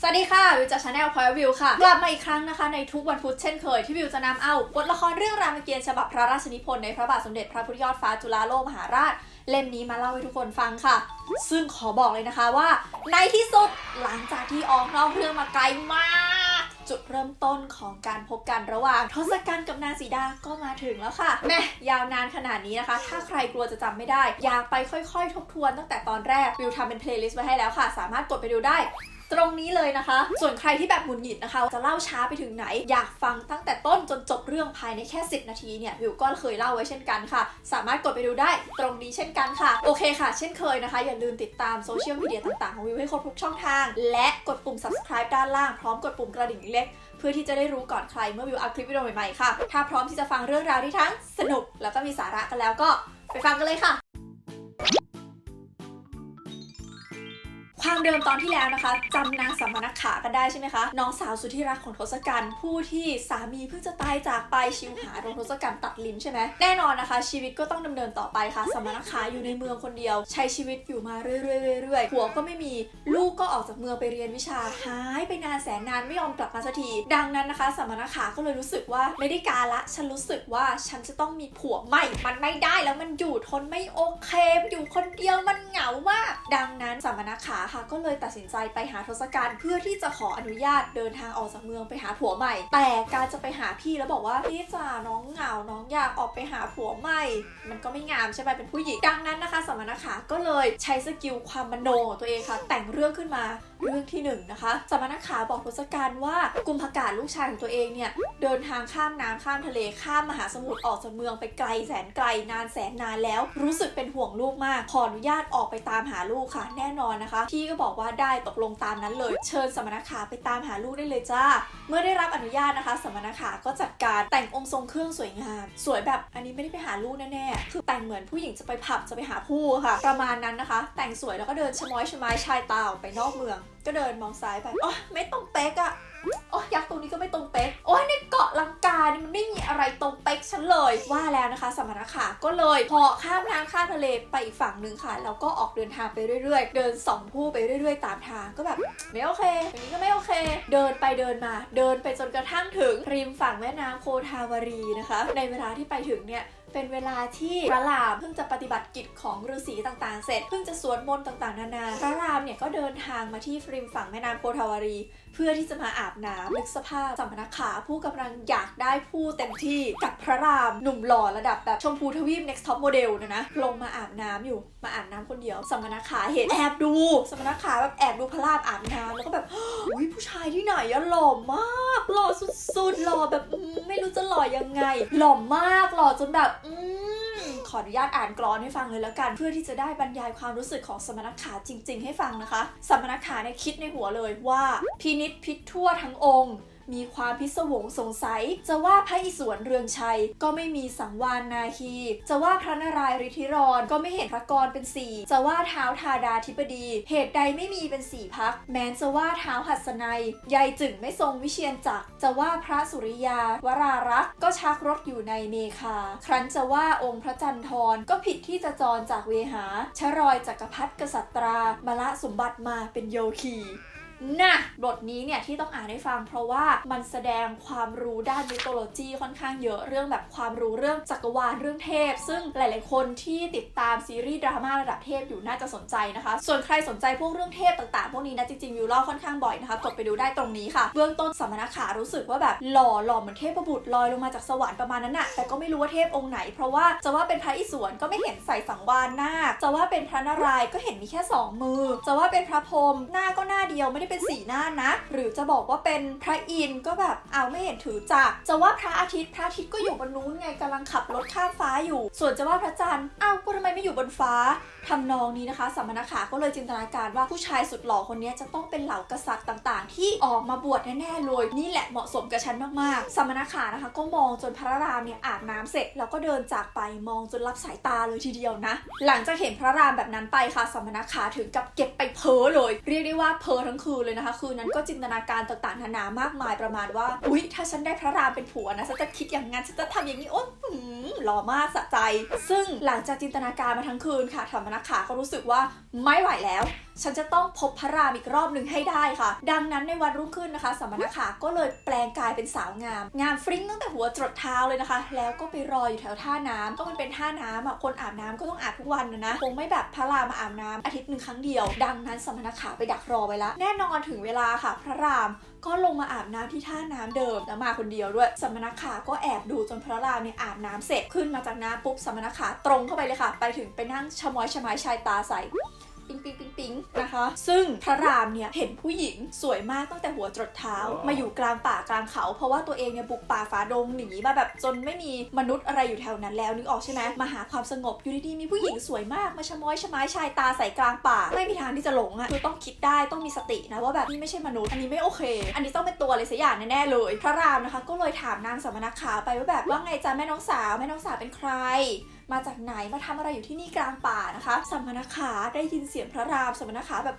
สวัสดีค่ะ วิวจากชาแนลพอยวิวค่ะ กลับมาอีกครั้งนะคะ ในทุกวันพุธเช่นเคย ที่วิวจะนำเอาบทละครเรื่องรามเกียรติ์ฉบับพระราชนิพนธ์ในพระบาทสมเด็จพระพุทธยอดฟ้าจุฬาโลกมหาราช เล่มนี้มาเล่าให้ทุกคนฟังค่ะ ซึ่งขอบอกเลยนะคะว่า ในที่สุดหลังจากที่ออกนอกเรื่องมาไกลมาก จุดเริ่มต้นของการพบกันระหว่างทศกัณฐ์กับนางสีดาก็มาถึงแล้วค่ะแม่ยาวนานขนาดนี้นะคะ ถ้าใครกลัวจะจำไม่ได้ อยากไปค่อย ๆ ทบทวนตั้งแต่ตอนแรกวิวทำเป็นเพลย์ลิสต์ไว้ให้แล้วค่ะ สามารถกดไปดูได้ ตรงนี้เลยนะคะ ส่วนใครที่แบบหงุดหงิดนะคะ จะเล่าช้าไปถึงไหน อยากฟังตั้งแต่ต้นจนจบเรื่องภายในแค่ 10 นาทีเนี่ยวิวก็เคยเล่าไว้เช่นกันค่ะ สามารถกดไปดูได้ตรงนี้เช่นกันค่ะ โอเคค่ะ เช่นเคยนะคะ อย่าลืมติดตามโซเชียลมีเดียต่างๆของวิวให้ครบทุกช่องทาง และกดปุ่ม subscribe ด้านล่างพร้อมกดปุ่มกระดิ่งเล็ก เพื่อที่จะได้รู้ก่อนใครเมื่อวิวอัพคลิปวิดีโอใหม่ๆค่ะถ้าพร้อมที่จะฟังเรื่องราวที่ทั้งสนุกแล้วก็มีสาระกันแล้วก็ไปฟังกันเลยค่ะ ความเดิมตอนที่แล้วนะคะจำนางสมนักขากันได้ใช่ไหมคะ น้องสาวสุดที่รักของทศกัณฐ์ผู้ที่สามีเพิ่งจะตายจากไปชิวหาโดนทศกัณฐ์ตัดลิ้นใช่ไหมแน่นอนนะคะ ชีวิตก็ต้องดำเนินต่อไปค่ะ สมนักขาอยู่ในเมืองคนเดียว ใช้ชีวิตอยู่มาเรื่อยๆๆผัวก็ไม่มีลูกก็ออกจากเมืองไปเรียนวิชาหายไปนานแสนนานไม่ยอมกลับมาสักทีดังนั้นนะคะ สมนักขาก็เลยรู้สึกว่าไม่ได้การละ ฉันรู้สึกว่าฉันจะต้องมีผัวใหม่ มันไม่ได้แล้วมันอยู่ทนไม่โอเคอยู่คนเดียวมันเหงามาก ดังนั้นสมมนักขาค่ะก็เลยตัดสินใจไปหาทศกัณฐ์เพื่อที่จะขออนุญาตเดินทางออกจากเมืองไปหาผัวใหม่ แต่การจะไปหาพี่แล้วบอกว่าพี่จ๋าน้องเหงาน้องอยากออกไปหาผัวใหม่ มันก็ไม่งามใช่ไหมเป็นผู้หญิงดังนั้นนะคะ สมณขาก็เลยใช้สกิลความมโนตัวเองค่ะ แต่งเรื่องขึ้นมา เรื่องที่หนึ่งนะคะสมณขาบอกทศกัณฐ์ว่ากุมภากาศลูกชายของตัวเองเนี่ยเดินทางข้ามน้ำข้ามทะเลข้ามมหาสมุทรออกจากเมืองไปไกลแสนไกลนานแสนนานแล้ว รู้สึกเป็นห่วงลูกมาก ขออนุญาตออกไปตามหาลูกค่ะ แน่นอนนะคะ พี่ก็บอกว่าได้ตกลงตามนั้นเลย เชิญสมณขาไปตามหาลูกได้เลยจ้าเมื่อได้รับอนุญาตนะคะสมณขาก็จัดการแต่งองค์ทรงเครื่องสวยงาม สวยแบบอันนี้ไม่ได้ไปหาลูกแน่ๆ คือแต่งเหมือนผู้หญิงจะไปผับจะไปหาผู้ค่ะ ประมาณนั้นนะคะ แต่งสวยแล้วก็เดินชะม้อยชะมายชายตาออกไปนอกเมือง ก็เดินมองซ้ายไปอ๋อไม่ต้องเป๊กอะ โอ๊ยยักษ์ตรงนี้ก็ไม่ตรงเป๊กโอ๊ยในเกาะลังกานี่มันไม่มีอะไรตรงเป๊กฉันเลย ว่าแล้วนะคะสมณขาก็เลยพอข้ามน้ำข้ามทะเลไปอีกฝั่งหนึ่งค่ะ แล้วก็ออกเดินทางไปเรื่อยๆ เดินสองผู้ไปเรื่อยๆ ตามทางก็แบบไม่โอเคอย่างนี้ก็ไม่โอเค เดินไปเดินมา เดินไปจนกระทั่งถึงริมฝั่งแม่น้ำโคทาวารีนะคะ ในเวลาที่ไปถึงเนี่ย เป็นเวลาที่พระรามเพิ่งจะปฏิบัติกิจของฤาษีต่างๆ เสร็จ เพิ่งจะสวดมนต์ต่างๆ นานา พระรามเนี่ยก็เดินทางมาที่ริมฝั่งแม่น้ำโพธาวารี เพื่อที่จะมาอาบน้ำนึกสภาพสัมมนาขาผู้กำลังอยากได้ผู้เต็มที่กับพระรามหนุ่มหล่อระดับแบบชมพูทวีป next top model นะนะ ลงมาอาบน้ำอยู่ มาอาบน้ำคนเดียวสมณขาเห็นแอบดูสมณขาแบบแอบดูพระรามอาบน้ำแล้วก็แบบอุ้ยผู้ชายที่ไหนอะหล่อมาก หล่อสุดๆหล่อแบบ รู้จะหล่อยังไง หล่อมากหล่อจนแบบ อืมขออนุญาตอ่านกรอนให้ฟังเลยแล้วกัน เพื่อที่จะได้บรรยายความรู้สึกของสมณขาจริง ๆ ให้ฟังนะคะ สมณขาเนี่ยคิดในหัวเลยว่าพินิษพิษทั่วทั้งองค์ มีความพิศวงสงสัย จะว่าพระอิศวรเรืองชัย ก็ไม่มีสังวานนาคี จะว่าพระนารายณ์ฤทธิรอนก็ไม่เห็นพระกรเป็นสี่จะว่าเท้าทาดาธิบดี เหตุใดไม่มีเป็นสี่พัก แม้นจะว่าเท้าหัสนัยยายจึงไม่ทรงวิเชียนจัก จะว่าพระสุริยา วรารักษ์ก็ชักรถอยู่ในเมคา ครั้นจะว่าองค์พระจันทรก็ผิดที่จะจรจากเวหาชรอยจักรพรรดิกษัตรามาละสมบัติมาเป็นโยคี นะบทนี้เนี่ยที่ต้องอ่านให้ฟัง เพราะว่ามันแสดงความรู้ด้านมิโตโลจีค่อนข้างเยอะเรื่องแบบความรู้เรื่องจักรวาลเรื่องเทพ ซึ่งหลาย ๆ คนที่ติดตามซีรีส์ดราม่าระดับเทพอยู่น่าจะสนใจนะคะ ส่วนใครสนใจพวกเรื่องเทพต่าง ๆ พวกนี้นะจริง ๆ วิวเล่าค่อนข้างบ่อยนะคะกดไปดูได้ตรงนี้ค่ะ เบื้องต้นสมณขารู้สึกว่าแบบหล่อหล่อเหมือนเทพบุตรลอยลงมาจากสวรรค์ประมาณนั้นอะแต่ก็ไม่รู้ว่าเทพองค์ไหน เพราะว่าจะว่าเป็นพระอิศวรก็ไม่เห็นใส่สังวานหน้าคจะว่าเป็นพระนารายณ์ก็เห็นมีแค่สองมือ จะว่าเป็นพระพรหมหน้าก็หน้าเดียวไม่ได้เป็นสีหน้านะ หรือจะบอกว่าเป็นพระอินทร์ก็แบบเอาไม่เห็นถือจักรจะว่าพระอาทิตย์พระอาทิตย์ก็อยู่บนนู้นไงกำลังขับรถข้ามฟ้าอยู่ ส่วนจะว่าพระจันทร์อ้าวก็ทำไมไม่อยู่บนฟ้าทำนองนี้นะคะสัมมนาขาก็เลยจินตนาการว่าผู้ชายสุดหล่อคนนี้จะต้องเป็นเหล่ากษัตริย์ต่างๆ ที่ออกมาบวชแน่ๆเลยนี่แหละเหมาะสมกับฉันมากๆสัมมนาขานะคะ ก็มองจนพระรามเนี่ยอาบน้ำเสร็จแล้วก็เดินจากไปมองจนรับสายตาเลยทีเดียวนะ หลังจากเห็นพระรามแบบนั้นไปค่ะสัมมนาขาถึงกับเก็บไปเพ้อเลย เรียกได้ว่าเพ้อทั้งคืนเลยนะคะ คืนนั้นก็จินตนาการต่างๆนานามากมายประมาณว่า อุ๊ย ถ้าฉันได้พระรามเป็นผัวนะฉันจะคิดอย่างนั้นฉันจะทำอย่างนี้โอ๊ยหืมหล่อมากสะใจ ซึ่งหลังจากจินตนาการมาทั้งคืนค่ะธรรมนักขาก็รู้สึกว่าไม่ไหวแล้วฉันจะต้องพบพระรามอีกรอบหนึ่งให้ได้ค่ะ ดังนั้นในวันรุ่งขึ้นนะคะสมณขาก็เลยแปลงกายเป็นสาวงาม งามฟริ้งตั้งแต่หัวจรดเท้าเลยนะคะ แล้วก็ไปรออยู่แถวท่าน้ำก็มันเป็นท่าน้ำอะคนอาบน้ำก็ต้องอาบทุกวันนะคงไม่แบบพระรามมาอาบน้ำอาทิตย์หนึ่งครั้งเดียว ดังนั้นสมณขาไปดักรอไว้แล้วแน่นอนถึงเวลาค่ะ พระรามก็ลงมาอาบน้ำที่ท่าน้ำเดิมแล้วมาคนเดียวด้วย สมณขาก็แอบดูจนพระรามเนี่ยอาบน้ำเสร็จขึ้นมาจากน้ำปุ๊บสมณขาตรงเข้าไปเลยค่ะ ไปถึงไปนั่งชะมอยชะมายชายตาใส่ ปิ๊งปิ๊งปิ๊งปิ๊งนะคะ ซึ่งพระรามเนี่ยเห็นผู้หญิงสวยมากตั้งแต่หัวจรดเท้า มาอยู่กลางป่ากลางเขา เพราะว่าตัวเองเนี่ยบุกป่าฝ่าดงหนีมาแบบจนไม่มีมนุษย์อะไรอยู่แถวนั้นแล้วนึกออกใช่ไหมมาหาความสงบอยู่ดีๆมีผู้หญิงสวยมากมาชะม้อยชะม้ายชายตาใส่กลางป่า ไม่มีทางที่จะหลงอะ่ะคือต้องคิดได้ต้องมีสตินะว่าแบบนี่ไม่ใช่มนุษย์อันนี้ไม่โอเค อันนี้ต้องเป็นตัวอะไรสักอย่างแน่ๆเลย พระรามนะคะ ก็เลยถามนางสมณขาไปว่าแบบว่าไงจ๊ะแม่น้องสาวแม่น้องสาวเป็นใครมาจากไหนมาทำอะไรอยู่ที่นี่กลางป่านะคะสมณขาได้ยินเสียงพระรามสมณขาแบบ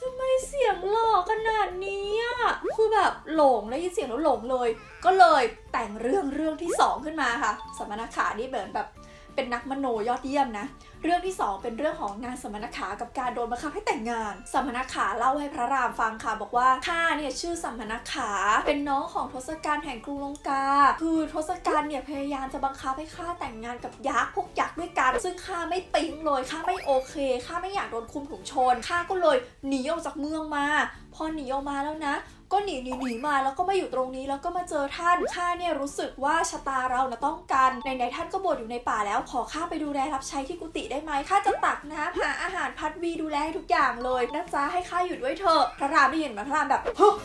ทำไมเสียงหล่อขนาดนี้อะคือแบบหลงได้ยินเสียงแล้วหลงเลย ก็เลยแต่งเรื่องเรื่องที่สองขึ้นมาค่ะ สมณขานี่เหมือนแบบเป็นนักมโนยอดเยี่ยมนะ เรื่องที่สองเป็นเรื่องของนางสมณขากับการโดนบังคับให้แต่งงาน สมณขาเล่าให้พระรามฟังค่ะบอกว่าข้าเนี่ยชื่อสมณขาเป็นน้องของทศกัณฐ์แห่งกรุงลงกา คือทศกัณฐ์เนี่ยพยายามจะบังคับให้ข้าแต่งงานกับยักษ์พวกยักษ์ด้วยกันซึ่งข้าไม่ปิ๊งเลยข้าไม่โอเคข้าไม่อยากโดนคุมถุงชนข้าก็เลยหนีออกจากเมืองมา พอหนีออกมาแล้วนะก็หนีหนีหนีมาแล้วก็มาอยู่ตรงนี้แล้วก็มาเจอท่านข้าเนี่ยรู้สึกว่าชะตาเรานะต้องกันในไหนๆท่านก็บวชอยู่ในป่าแล้วขอข้าไปดูแลรับใช้ที่กุฏิได้ไหมข้าจะตักน้ำหาอาหารพัดวีดูแลให้ทุกอย่างเลยนะจ๊ะให้ข้าอยู่ด้วยเถอะพระรามได้ยินมาพระรามแบบ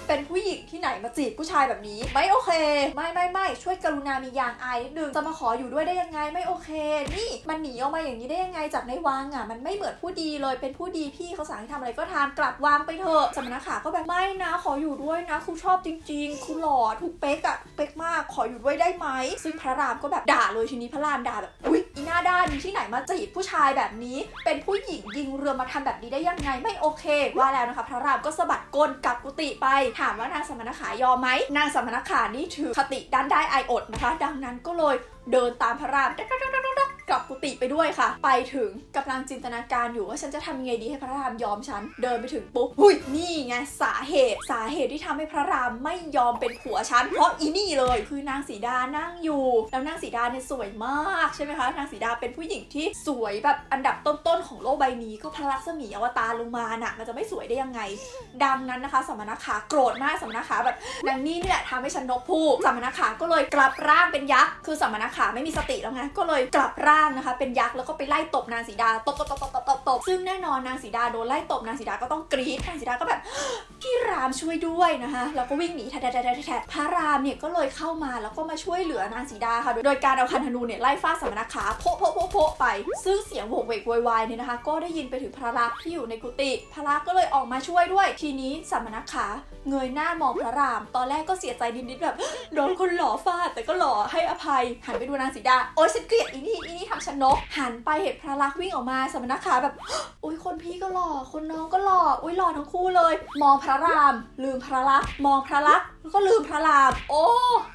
เป็นผู้หญิงที่ มาจีบผู้ชายแบบนี้ ไม่โอเค ไม่ไม่ไม่ช่วยกรุณามียางอายนิดนึงจะมาขออยู่ด้วยได้ยังไงไม่โอเค นี่มันหนีออกมาอย่างนี้ได้ยังไงจากในวังอะมันไม่เหมือนผู้ดีเลยเป็นผู้ดีพี่เขาสั่งให้ทำอะไรก็ทำกลับวางไปเถอะสมณขาก็แบบไม่นะ ขออยู่ด้วยนะครูชอบจริง ๆครูหล่อถูกเป๊กอะเป๊กมากขออยู่ด้วยได้ไหมซึ่งพระรามก็แบบด่าเลยทีนี้พระรามด่าแบบอุ๊ยอีหน้าด้านที่ไหนมาจีบผู้ชายแบบนี้ เป็นผู้หญิงยิงเรือมาทำแบบนี้ได้ยังไงไม่โอเค ว่าแล้วนะคะพระรามก็สะบัดก้นกลับกุฏิไป ถามว่านางสมณขายอมไหมนางสมณขานี่ถือคติด้านได้ออดนะคะ ดังนั้นก็เลยเดินตามพระราม ลับกุฏิไปด้วยค่ะ ไปถึงกำลังจินตนาการอยู่ว่าฉันจะทำยังไงดีให้พระรามยอมฉัน เดินไปถึงปุ๊บหุยนี่ไงสาเหตุสาเหตุที่ทำให้พระรามไม่ยอมเป็นผัวฉันเพราะอีนี่เลย คือนางสีดานั่งอยู่ แล้วนางสีดาเนี่ยสวยมากใช่ไหมคะ นางสีดาเป็นผู้หญิงที่สวยแบบอันดับต้นๆของโลกใบนี้ก็พระลักษมีอวตารลงมาน่ะมันจะไม่สวยได้ยังไง ดังนั้นนะคะ สมณขาโกรธมากสมณขาแบบนางนี่นี่แหละทำให้ฉันนกพูสมณขาก็เลยกลับร่างเป็นยักษ์คือสมณขาไม่มีสติแล้วไงก็เลยกลับร่างนะคะ เป็นยักษ์แล้วก็ไปไล่ตบนางสีดาตบตบตบตบตบตบตบซึ่งแน่นอนนางสีดาโดนไล่ตบนางสีดาก็ต้องกรี๊ดนางสีดาก็แบบพี่รามช่วยด้วยนะคะแล้วก็วิ่งหนีแทะแทะแทะแทะพระรามเนี่ยก็เลยเข้ามาแล้วก็มาช่วยเหลือนางสีดาค่ะ โดยการเอาคันธนูเนี่ยไล่ฟาดสมณขาโพะโพะโพะไป ซึ่งเสียงโหกเวกวยวายเนี่ยนะคะ ก็ได้ยินไปถึงพระลักษมณ์ที่อยู่ในกุฏิพระลักษมณ์ก็เลยออกมาช่วยด้วย ทีนี้สมณขา เงยหน้ามองพระราม ตอนแรกก็เสียใจนิดๆแบบโดนคนหล่อฟาดแต่ก็หล่อให้อภัย หันไปดูนางสีดาโอ๊ยฉันเกลียดอีนี่อีนี่ทำฉันนก หันไปเห็นพระลักษมณ์วิ่งออกมาสมณขาแบบอุ้ยคนพี่ก็หล่อคนน้องก็หล่ออุ้ยหล่อทั้งคู่เลย มองพระราม ลืมพระลักษมณ์มองพระลักษมณ์ แล้วก็ลืมพระราม โอ้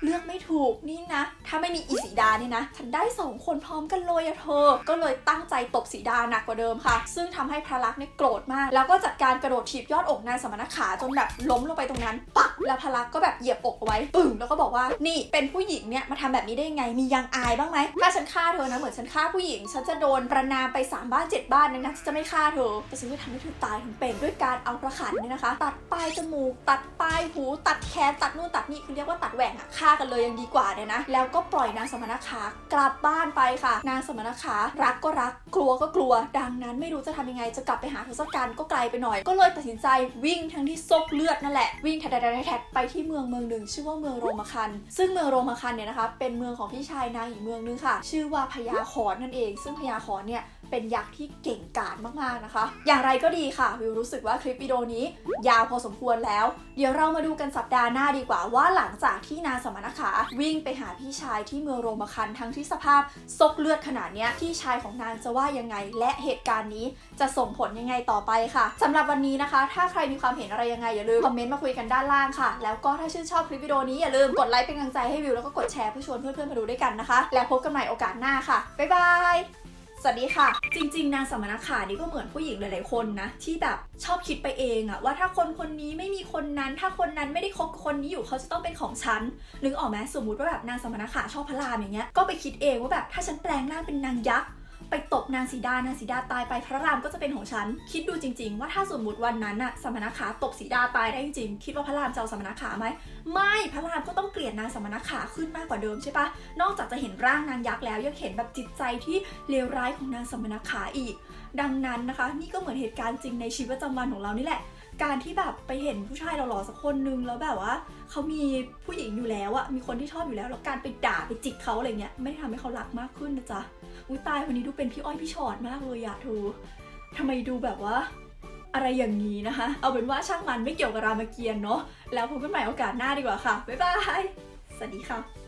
เลือกไม่ถูกนี่นะ ถ้าไม่มีอีสีดาเนี่ยนะ ฉันได้สองคนพร้อมกันเลยอะเธอ ก็เลยตั้งใจตบสีดาหนักกว่าเดิมค่ะ ซึ่งทำให้พระลักษมณ์เนี่ยโกรธมาก แล้วก็จัดการกระโดดถีบยอดอกนายสมณขาจนแบบล้มลงไปตรงนั้น ปัก แล้วพระลักษมณ์ก็แบบเหยียบอกเอาไว้ปึ่งแล้วก็บอกว่า นี่เป็นผู้หญิงเนี่ยมาทำแบบนี้ได้ยังไง มียังอายบ้างไหมถ้าฉันฆ่าเธอนะ เหมือนฉันฆ่าผู้หญิง ฉันจะโดนประนามไปสามบ้านเจ็ดบ้านนะนะจะไม่ฆ่าเธอ แต่ฉันจะทำให้เธอตายทั้งเป็นด้วยการเอากระขันเนี่ยนะคะ ตัดปลายจมูก ตัดปลายหู ตัดแขนตัดนู่นตัดนี่คือเรียกว่าตัดแหว่งอะฆ่ากันเลยยังดีกว่าเนี่ยนะ แล้วก็ปล่อยนางสมณขากลับบ้านไปค่ะ นางสมณขารักก็รักกลัวก็กลัว ดังนั้นไม่รู้จะทำยังไงจะกลับไปหาทศกัณฐ์ก็ไกลไปหน่อย ก็เลยตัดสินใจวิ่งทั้งที่ซกเลือดนั่นแหละวิ่งแทดๆๆๆไปที่เมืองเมืองหนึ่งชื่อว่าเมืองโรมคัน ซึ่งเมืองโรมคันเนี่ยนะคะเป็นเมืองของพี่ชายนางอีกเมืองนึงค่ะ ชื่อว่าพญาขอนนั่นเอง ซึ่งพญาขอนเนี่ย เป็นยักษ์ที่เก่งกาจมากๆนะคะ อย่างไรก็ดีค่ะ วิวรู้สึกว่าคลิปวิดีโอนี้ ยาวพอสมควรแล้ว เดี๋ยวเรามาดูกันสัปดาห์หน้าดีกว่าว่าหลังจากที่นางสมณขา วิ่งไปหาพี่ชายที่เมืองโรมคันทั้งที่สภาพซกเลือดขนาดเนี้ยพี่ชายของนางจะว่ายังไง และเหตุการณ์นี้จะส่งผลยังไงต่อไปค่ะสำหรับวันนี้นะคะ ถ้าใครมีความเห็นอะไรยังไงอย่าลืมคอมเมนต์มาคุยกันด้านล่างค่ะ แล้วก็ถ้าชื่นชอบคลิปวิดีโอนี้อย่าลืมกดไลค์เป็นกำลังใจให้วิวแล้วก็กดแชร์เพื่อชวนเพื่อนๆมาดูด้วยกันนะคะ แล้วพบกันใหม่โอกาสหน้าค่ะบ๊ายบาย สวัสดีค่ะ จริง ๆ นางสมณขานี่ก็เหมือนผู้หญิงหลายๆคนนะ ที่แบบชอบคิดไปเองอะว่าถ้าคนคนนี้ไม่มีคนนั้น ถ้าคนนั้นไม่ได้คบกับคนนี้อยู่เขาจะต้องเป็นของฉันนึกออกไหมสมมุติว่าแบบนางสมณขาชอบพระรามอย่างเงี้ยก็ไปคิดเองว่าแบบถ้าฉันแปลงร่างเป็นนางยักษ์ ไปตบนางสีดานางสีดาตายไปพระรามก็จะเป็นของฉัน คิดดูจริง ๆ ว่าถ้าสมมติวันนั้นอะสมณขาตบสีดาตายได้จริงๆคิดว่าพระรามจะเอาสมณขาไหมไม่พระรามก็ต้องเกลียดนางสมณขาขึ้นมากกว่าเดิมใช่ปะนอกจากจะเห็นร่างนางยักษ์แล้วยังเห็นแบบจิตใจที่เลวร้ายของนางสมณขาอีก ดังนั้นนะคะ นี่ก็เหมือนเหตุการณ์จริงในชีวิตประจำวันของเรานี่แหละการที่แบบไปเห็นผู้ชายหล่อๆสักคนนึงแล้วแบบว่าเขามีผู้หญิงอยู่แล้วอะมีคนที่ชอบอยู่แล้ว แล้วการไปด่าไปจิกเขาอะไรเงี้ยไม่ได้ทำให้เขารักมากขึ้นนะจ๊ะ อุ้ยตายวันนี้ดูเป็นพี่อ้อยพี่ชอดมากเลยอะทูทำไมดูแบบว่า อะไรอย่างนี้นะคะ เอาเป็นว่าช่างมันไม่เกี่ยวกับรามเกียรติ์เนาะแล้วพบกันใหม่โอกาสหน้าดีกว่าค่ะ บ๊ายบาย สวัสดีค่ะ